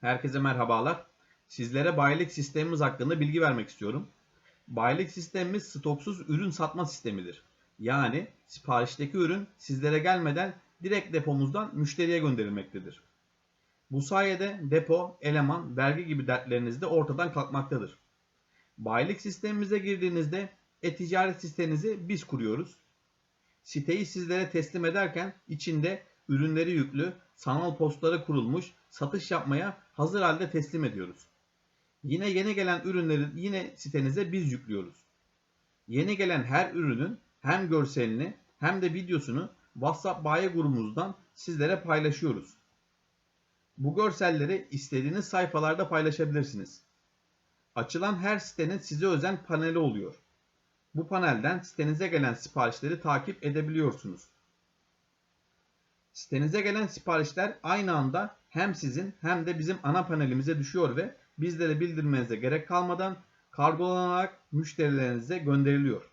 Herkese merhabalar. Sizlere bayilik sistemimiz hakkında bilgi vermek istiyorum. Bayilik sistemimiz stoksuz ürün satma sistemidir. Yani siparişteki ürün sizlere gelmeden direkt depomuzdan müşteriye gönderilmektedir. Bu sayede depo, eleman, vergi gibi dertleriniz de ortadan kalkmaktadır. Bayilik sistemimize girdiğinizde e-ticaret sitenizi biz kuruyoruz. Siteyi sizlere teslim ederken içinde ürünleri yüklü, sanal postlara kurulmuş, satış yapmaya hazır halde teslim ediyoruz. Yine yeni gelen ürünleri yine sitenize biz yüklüyoruz. Yeni gelen her ürünün hem görselini hem de videosunu WhatsApp bayi grubumuzdan sizlere paylaşıyoruz. Bu görselleri istediğiniz sayfalarda paylaşabilirsiniz. Açılan her sitenin size özel paneli oluyor. Bu panelden sitenize gelen siparişleri takip edebiliyorsunuz. Sitenize gelen siparişler aynı anda hem sizin hem de bizim ana panelimize düşüyor ve bizlere bildirmenize gerek kalmadan kargolanarak müşterilerinize gönderiliyor.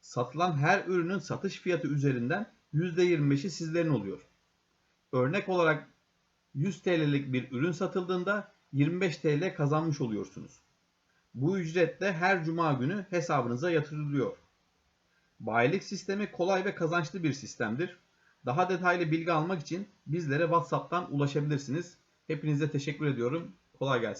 Satılan her ürünün satış fiyatı üzerinden %25'i sizlerin oluyor. Örnek olarak 100 TL'lik bir ürün satıldığında 25 TL kazanmış oluyorsunuz. Bu ücret de her cuma günü hesabınıza yatırılıyor. Bayilik sistemi kolay ve kazançlı bir sistemdir. Daha detaylı bilgi almak için bizlere WhatsApp'tan ulaşabilirsiniz. Hepinize teşekkür ediyorum. Kolay gelsin.